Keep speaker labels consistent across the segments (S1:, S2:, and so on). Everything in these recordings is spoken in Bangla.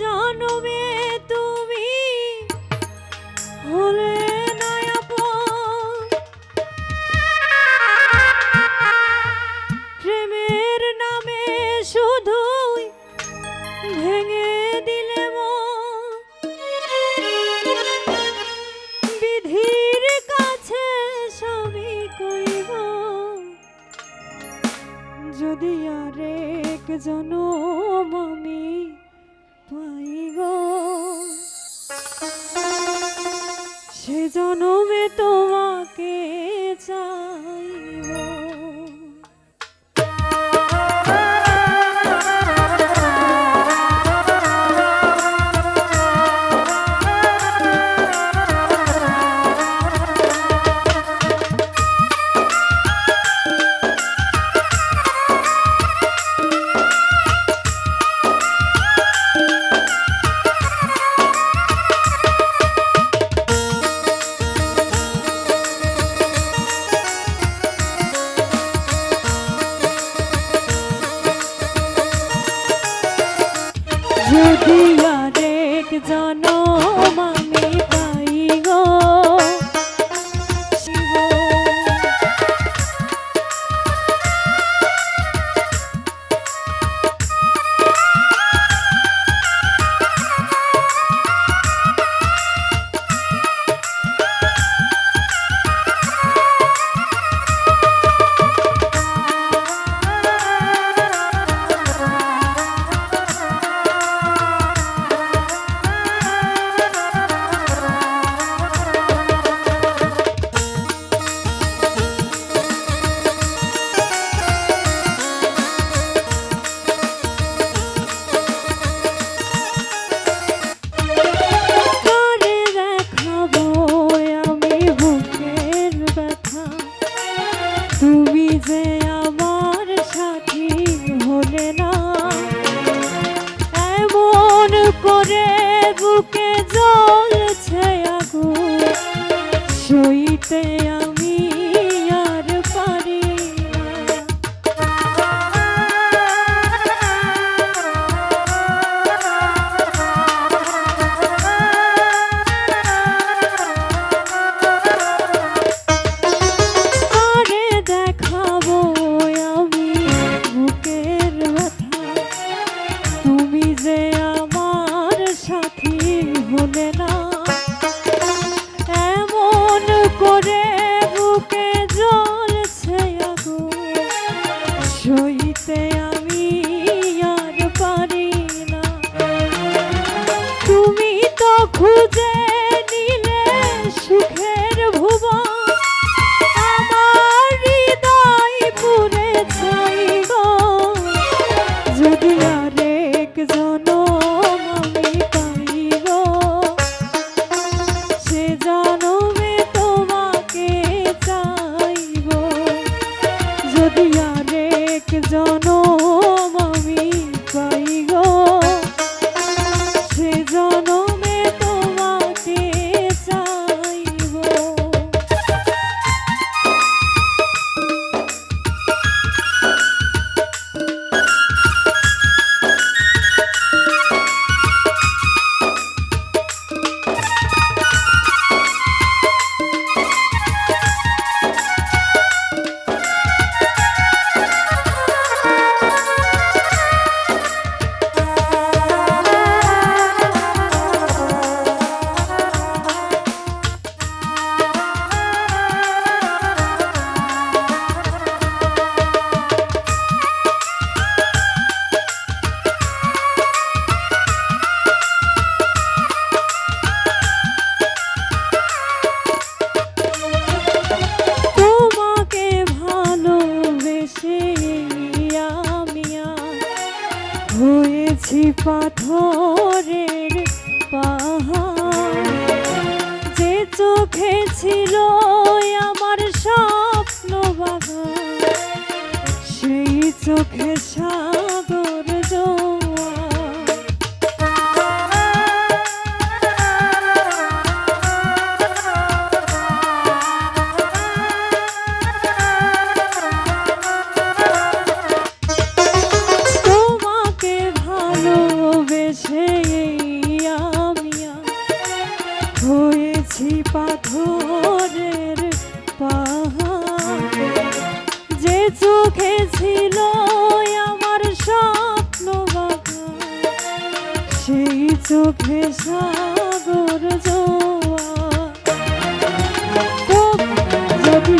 S1: জনমে তুমি হলে। প্রেমের নামে শুধুই ভেঙে দিলে। বিধির কাছে সবই যদি আরেক জনম আমি পাই গো সে জনমে তোমাকে আরেক জনম হলে না। এমন করে বুকে জ্বলছে আগুন। সইতে আমার সাথী হলে না। এমন করে বুকে জ্বলছে আগুন সইতে ভালোবেসে আমি হয়েছি পাথরের পাহাড়। যে চোখে ছিল আমার স্বপ্ন বাবা সেই চোখে সাগর চোখে ছিল আমার স্বপ্ন সেই চোখে সাগর জোয়া। যদি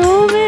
S1: move